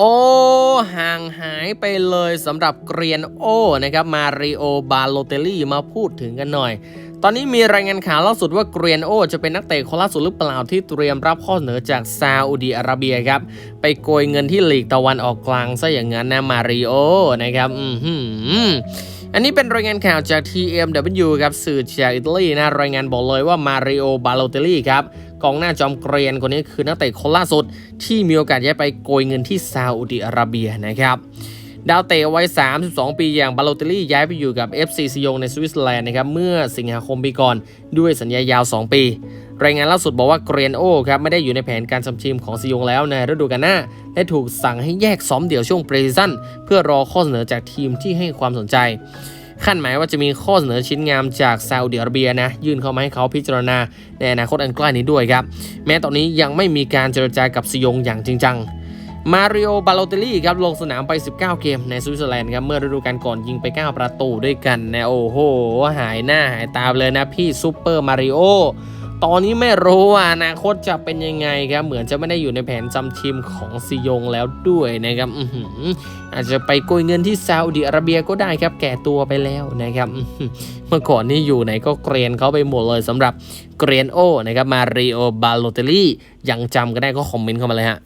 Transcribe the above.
โอห่างหายไปเลยสำหรับเกรียนโอนะครับมาริโอบาโลเตลลี่มาพูดถึงกันหน่อย ตอนนี้มีรายงานข่าวล่าสุดว่าเกรียนโอจะเป็นนักเตะคนล่าสุดหรือเปล่าที่เตรียมรับข้อเสนอจากซาอุดีอาระเบียครับ ไปโกยเงินที่หลีกตะวันออกกลางซะอย่างนั้นนะมาริโอนะครับอือหืออันนี้เป็นรายงานข่าวจาก TMW ครับสื่อจากอิตาลีนะรายงานบอกเลยว่ามาริโอบาโลเตลลี่ครับ กองหน้าจอมเกรียนคนนี้คือนักเตะคนล่าสุด ที่มีโอกาสย้ายไปโกยเงินที่ซาอุดิอาระเบียนะครับดาวเตะวัย 32 ปีอย่างบาโลเตลลี่ย้ายไปอยู่กับ FC ซิยงในสวิตเซอร์แลนด์นะครับเมื่อสิงหาคมปีก่อนด้วยสัญญายาว 2 ปี รายงานล่าสุดบอกว่าเกรียนโอครับไม่ได้อยู่ในแผนการทำทีมของซิยงแล้วในฤดูกาลหน้า และถูกสั่งให้แยกซ้อมเดี่ยวช่วงเปรซีซั่นเพื่อรอข้อเสนอจากทีมที่ให้ความสนใจ ขั้นหมายว่าจะมีข้อเสนอชิ้นงามจากซาอุดิอาระเบียนะยื่นเข้ามาให้เขาพิจารณาในอนาคตอันใกล้นี้ด้วยครับ แม้ตอนนี้ยังไม่มีการเจรจากับซิยงอย่างจริงจังมาริโอบาโลเตลี่ครับลงสนามไป 19 เกมในสวิตเซอร์แลนด์ครับเมื่อฤดูกาลก่อนยิงไป 9 ประตูด้วยกันนะโอ้โห หายหน้าหายตาเลยนะพี่ซูเปอร์มาริโอ ตอนนี้ไม่รู้ว่าอนาคตจะเป็นยังไงครับ เหมือนจะไม่ได้อยู่ในแผนจำทีมของซิยงแล้วด้วยนะครับอืออาจจะไปโกยเงินที่ซาอุดิอาระเบียก็ได้ครับ แก่ตัวไปแล้วนะครับเมื่อก่อนนี่อยู่ไหนก็เกรียนเขาไปหมดเลยสำหรับเกรียนโอนะครับมาริโอบาโลเตลลี่ยังจำก็ได้ก็คอมเมนต์เข้ามาเลยฮะ